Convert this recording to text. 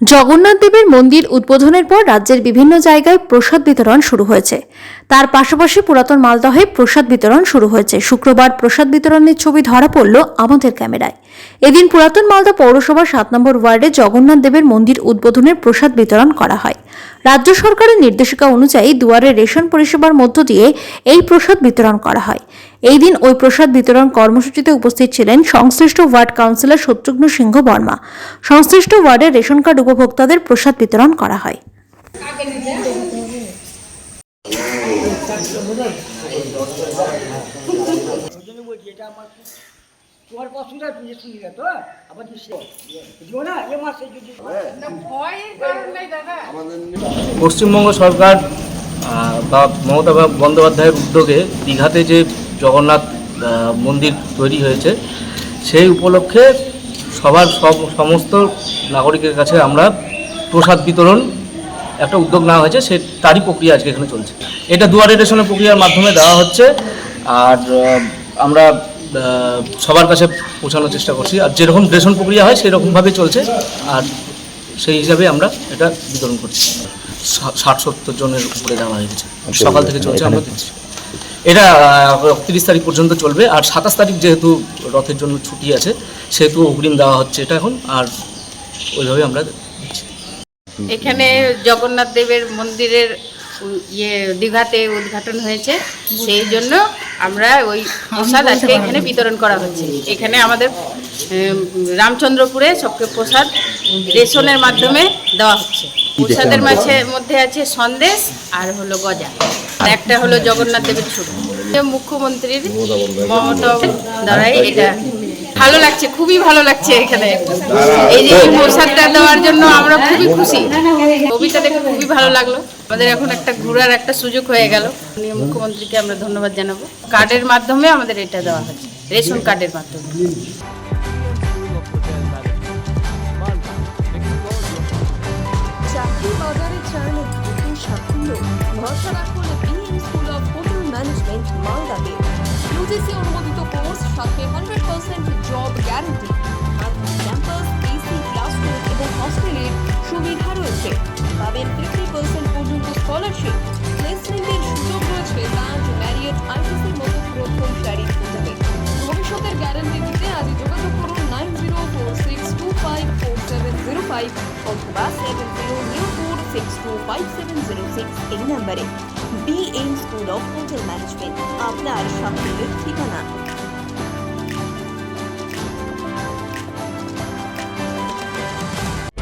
জগন্নাথ দেবের মন্দির উদ্বোধনের পর রাজ্যের বিভিন্ন জায়গায় প্রসাদ বিতরণ শুরু হয়েছে। তার পাশাপাশি পুরাতন মালদহে প্রসাদ বিতরণ শুরু হয়েছে। শুক্রবার প্রসাদ বিতরণের ছবি ধরা পড়ল আমাদের ক্যামেরায়। এদিন পুরাতন মালদা পৌরসভার সাত নম্বর ওয়ার্ডে জগন্নাথ দেবের মন্দির উদ্বোধনের প্রসাদ বিতরণ করা হয়। রাজ্য সরকারের নির্দেশিকা অনুযায়ী দুয়ারে রেশন পরিষেবার মধ্য দিয়ে এই প্রসাদ বিতরণ করা হয়। এই দিন ওই প্রসাদ বিতরণ কর্মসূচিতে উপস্থিত ছিলেন সংশ্লিষ্ট ওয়ার্ড কাউন্সিলর শত্রুঘ্ন সিংহ বর্মা। সংশ্লিষ্ট ওয়ার্ডে রেশন কার্ড উপভোক্তাদের প্রসাদ বিতরণ করা হয়। তোমার পছন্দ তুমি তো আবার দিচ্ছে দিও না এ মাসে যদি পশ্চিমবঙ্গ সরকার বা মমতা বন্দ্যোপাধ্যায়ের উদ্যোগে দীঘাতে যে জগন্নাথ মন্দির তৈরি হয়েছে সেই উপলক্ষে সবার সব সমস্ত নাগরিকের কাছে আমরা প্রসাদ বিতরণ একটা উদ্যোগ নেওয়া হয়েছে সে তারই প্রক্রিয়া আজকে এখানে চলছে। এটা দুয়ারে রেশনের প্রক্রিয়ার মাধ্যমে দেওয়া হচ্ছে আর আমরা সবার কাছে পৌঁছানোর চেষ্টা করছি। আর যেরকম রেশন প্রক্রিয়া হয় সেরকমভাবেই চলছে। আর সেই হিসাবে আমরা এটা বিতরণ করছি। ষাট সত্তর জনের উপরে দেওয়া হয়ে গেছে সকাল থেকে চলছে আমরা দিচ্ছি। এটা তিরিশ তারিখ পর্যন্ত চলবে। আর সাতাশ তারিখ যেহেতু রথের জন্য ছুটি আছে সেহেতু অগ্রিম দেওয়া হচ্ছে এটা এখন। আর ওইভাবে আমরা এখানে জগন্নাথ দেবের মন্দিরের ইয়ে দীঘাতে উদ্ঘাটন হয়েছে। সেই জন্য আমরা ওই প্রসাদ আজকে এখানে বিতরণ করা হচ্ছে। এখানে আমাদের রামচন্দ্রপুরে সবকে প্রসাদ রেশনের মাধ্যমে দেওয়া হচ্ছে। প্রসাদের মাঝে মধ্যে আছে সন্দেশ আর হলো গজা। একটা হলো জগন্নাথ দেবের ছবি। মুখ্যমন্ত্রীর মমতা দ্বারাই এটা ভালো লাগছে, খুবই ভালো লাগছে এখানে। এই যে প্রসাদটা দেওয়ার জন্য আমরা খুবই খুশি। ছবিটা দেখে খুবই ভালো লাগল। আমাদের এখন একটা ঘুরার একটা সুযোগ হয়ে গেল। মুখ্যমন্ত্রীকে আমরা ধন্যবাদ জানাব। কার্ডের মাধ্যমে আমাদের এটা দেওয়া হচ্ছে রেশন কার্ডের মাধ্যমে। মালদাতে। ইউজিসি অনুমোদিত কোর্স রয়েছে পাবেন ফিফটি পার্সেন্ট পর্যন্ত স্কলারশিপ প্লেসমেন্টের সুযোগ রয়েছে তাজ ম্যারিয়ট আইটিসির মতো প্রথম সারির হোটেলে ভবিষ্যতের গ্যারান্টি দিতে আজই যোগাযোগ করুন nine zero four six two five four seven zero five অথবা seven zero zero four six two five seven zero six এই নাম্বারে B M school of hotel management আপনার সাফল্যের ঠিকানা।